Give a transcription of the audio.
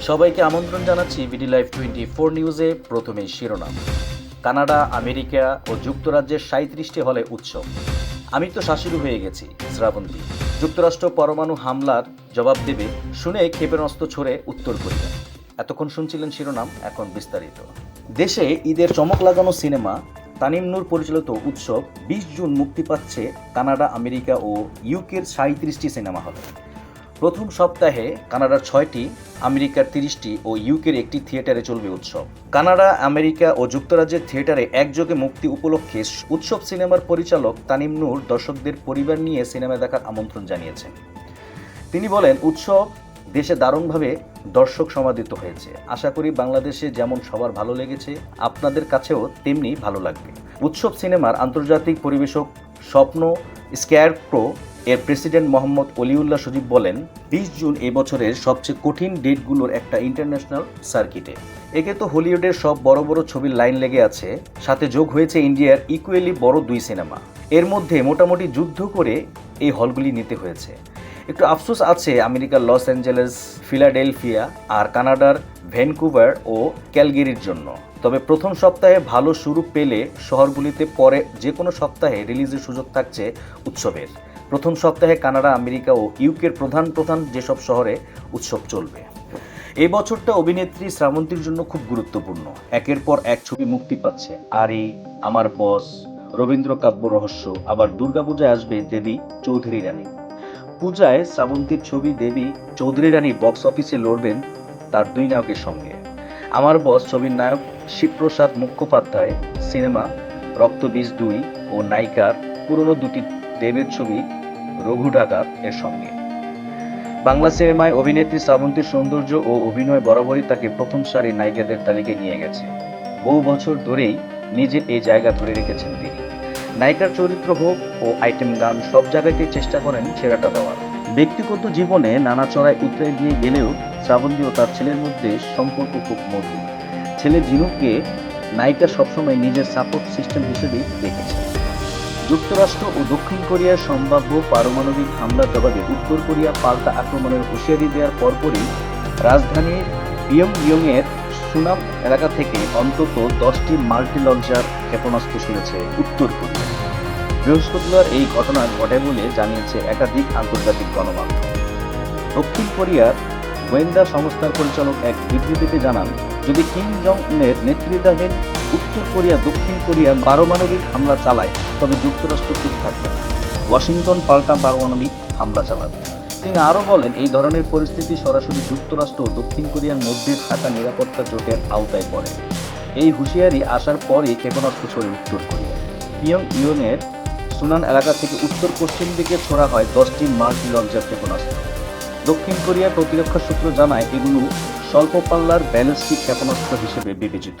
সবাইকে আমন্ত্রণ জানাচ্ছি বিডি লাইভ টোয়েন্টি ফোর নিউজে প্রথমে শিরোনাম। কানাডা, আমেরিকা ও যুক্তরাজ্যের সাঁত্রিশটি হলে উৎসব। আমি তো শাশুড়ি হয়ে গেছি, শ্রাবন্তী। যুক্তরাষ্ট্র পরমাণু হামলার জবাব দেবে, শুনে ক্ষেপণাস্ত্র ছড়ে উত্তর কোরিয়া। এতক্ষণ শুনছিলেন শিরোনাম, এখন বিস্তারিত। দেশে ঈদের চমক লাগানো সিনেমা, তানিম নূর পরিচালিত উৎসব, বিশ জুন মুক্তি পাচ্ছে কানাডা, আমেরিকা ও ইউকের সাঁত্রিশটি সিনেমা হলে। প্রথম সপ্তাহে কানাডার ছয়টি, আমেরিকার তিরিশটি ও ইউকের একটি থিয়েটারে চলবে উৎসব। কানাডা, আমেরিকা ও যুক্তরাজ্যের থিয়েটারে একযোগে মুক্তি উপলক্ষে উৎসব সিনেমার পরিচালক তানিম নূর দর্শকদের পরিবার নিয়ে সিনেমা দেখার আমন্ত্রণ জানিয়েছেন। তিনি বলেন, উৎসব দেশে দারুণভাবে দর্শক সমাদিত হয়েছে। আশা করি বাংলাদেশে যেমন সবার ভালো লেগেছে, আপনাদের কাছেও তেমনি ভালো লাগবে। উৎসব সিনেমার আন্তর্জাতিক পরিবেশক স্বপ্ন স্ক্যারপ্রো এর প্রেসিডেন্ট মোহাম্মদ অলিউল্লাহ সজীব বলেন, বিশ জুন এবছরের সবচেয়ে কঠিন ডেটগুলোর একটা ইন্টারন্যাশনাল সার্কিটে। একে তো হলিউডের সব বড় বড় ছবির লাইন লেগে আছে, সাথে যোগ হয়েছে ইন্ডিয়ার ইকুয়ালি বড় দুই সিনেমা। এর মধ্যে মোটামুটি যুদ্ধ করে এই হলগুলি নিতে হয়েছে। একটু আফসোস আছে আমেরিকার লস অ্যাঞ্জেলেস, ফিলাডেলফিয়া আর কানাডার ভ্যানকুভার ও ক্যালগেরির জন্য। তবে প্রথম সপ্তাহে ভালো শুরু পেলে শহরগুলিতে পরে যে কোনো সপ্তাহে রিলিজের সুযোগ থাকছে উৎসবের। প্রথম সপ্তাহে কানাডা, আমেরিকা ও ইউকের প্রধান প্রধান যেসব শহরে উৎসব চলবে। এই বছরটা অভিনেত্রী শ্রাবন্তীর জন্য খুব গুরুত্বপূর্ণ। একের পর এক ছবি মুক্তি পাচ্ছে। আরি, আমার বস, রবীন্দ্র কাব্য রহস্য, আবার দুর্গাপূজায় আসবে দেবী চৌধুরী রানী। পূজায় শ্রাবন্তীর ছবি দেবী চৌধুরী রানী বক্স অফিসে লড়বেন তার দুই নায়কের সঙ্গে। আমার বস, ছবির নায়ক শিবপ্রসাদ মুখোপাধ্যায়, সিনেমা, রক্তবীজ দুই ও নায়িকার পুরনো দুটি দেবের ছবি রঘু ডাকাত এর সঙ্গে। বাংলা সিনেমায় অভিনেত্রী শ্রাবন্তীর সৌন্দর্য ও অভিনয় বরাবরই তাকে প্রথম সারির নায়িকাদের তালিকায় নিয়ে গেছে। বহু বছর ধরেই নিজের এই জায়গা ধরে রেখেছেন তিনি। নায়িকার চরিত্র হোক ও আইটেম গান সব জায়গাতেই চেষ্টা করেন সেরাটা দেওয়ার। ব্যক্তিগত জীবনে নানা চড়ায় উতরে দিয়ে গেলেও শ্রাবন্তী ও তার ছেলের মধ্যে সম্পর্ক খুব মধুর। ছেলে জিনুকে নায়িকা সবসময় নিজের সাপোর্ট সিস্টেম হিসেবেই দেখেছে যুক্তরাষ্ট্র ও দক্ষিণ কোরিয়ার সম্ভাব্য পারমাণবিক হামলার জবাবে উত্তর কোরিয়া পাল্টা আক্রমণের হুঁশিয়ারি দেওয়ার পরপরই রাজধানীর পিয়ং এর সুনাম এলাকা থেকে অন্তত দশটি মাল্টি লঞ্চার ক্ষেপণাস্ত্র শুনেছে উত্তর কোরিয়া। বৃহস্পতিবার এই ঘটনা ঘটে বলে জানিয়েছে একাধিক আন্তর্জাতিক গণমাধ্যম। দক্ষিণ কোরিয়ার গোয়েন্দা সংস্থার পরিচালক এক বিবৃতিতে জানান, যদি কিম জং উনের নেতৃত্বাধীন উত্তর কোরিয়া, দক্ষিণ কোরিয়া পারমাণবিক হামলা চালায়, তবে যুক্তরাষ্ট্র চুপ থাকবে ওয়াশিংটন পাল্টা পারমাণবিক হামলা চালাবে। তিনি আরও বলেন, এই ধরনের পরিস্থিতি সরাসরি যুক্তরাষ্ট্র ও দক্ষিণ কোরিয়ার মধ্যে থাকা নিরাপত্তা জোটের আওতায় পড়ে। এই হুঁশিয়ারি আসার পরই ক্ষেপণাস্ত্র ছড়ে উত্তর কোরিয়া। পিয়ং ইয়নের সুনান এলাকা থেকে উত্তর পশ্চিম দিকে ছোড়া হয় দশটি মাল্টি লঞ্চার ক্ষেপণাস্ত্র। দক্ষিণ কোরিয়ার প্রতিরক্ষা সূত্র জানায়, এগুলো স্বল্প পাল্লার ব্যালিস্টিক ক্ষেপণাস্ত্র হিসেবে বিবেচিত।